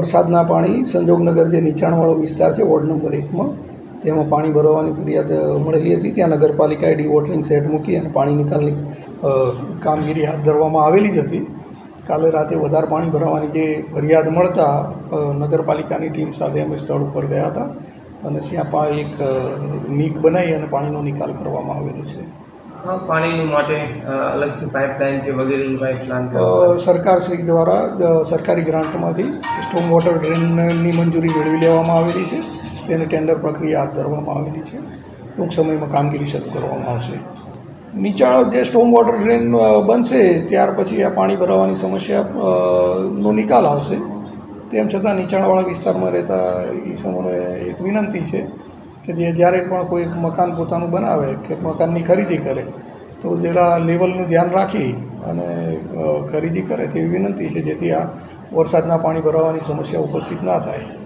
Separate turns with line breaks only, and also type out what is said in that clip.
વરસાદના પાણી સંજોગનગર જે નીચાણવાળો વિસ્તાર છે, વોર્ડ નંબર એકમાં, તેમાં પાણી ભરાવાની ફરિયાદ મળેલી હતી. ત્યાં નગરપાલિકાએ ડિવોટરિંગ સેટ મૂકી અને પાણી નિકાલની કામગીરી હાથ ધરવામાં આવેલી જ હતી. કાલે રાતે વધારે પાણી ભરાવાની જે ફરિયાદ મળતા નગરપાલિકાની ટીમ સાથે અમે સ્થળ ઉપર ગયા હતા અને ત્યાં પણ એક મીક બનાવી અને પાણીનો નિકાલ કરવામાં આવેલો છે.
પાણીની માટે અલગથી પાઇપલાઇન કે વગેરેનું કાંઈ પ્લાન
સરકાર સરકારશ્રી દ્વારા સરકારી ગ્રાન્ટમાંથી સ્ટોમ વોટર ડ્રેનની મંજૂરી મેળવી લેવામાં આવેલી છે. તેને ટેન્ડર પ્રક્રિયા હાથ ધરવામાં આવેલી છે. ટૂંક સમયમાં કામગીરી શરૂ કરવામાં આવશે. નીચાણ જે સ્ટોમ વોટર ડ્રેન બનશે ત્યાર પછી આ પાણી ભરાવાની સમસ્યા નો નિકાલ આવશે. તેમ છતાં નીચાણવાળા વિસ્તારમાં રહેતા ઈસમોને એક વિનંતી છે કે જે જ્યારે પણ કોઈ મકાન પોતાનું બનાવે કે મકાનની ખરીદી કરે, તો જરા લેવલનું ધ્યાન રાખી અને ખરીદી કરે તેવી વિનંતી છે, જેથી આ વરસાદના પાણી ભરાવાની સમસ્યા ઉપસ્થિત ના થાય.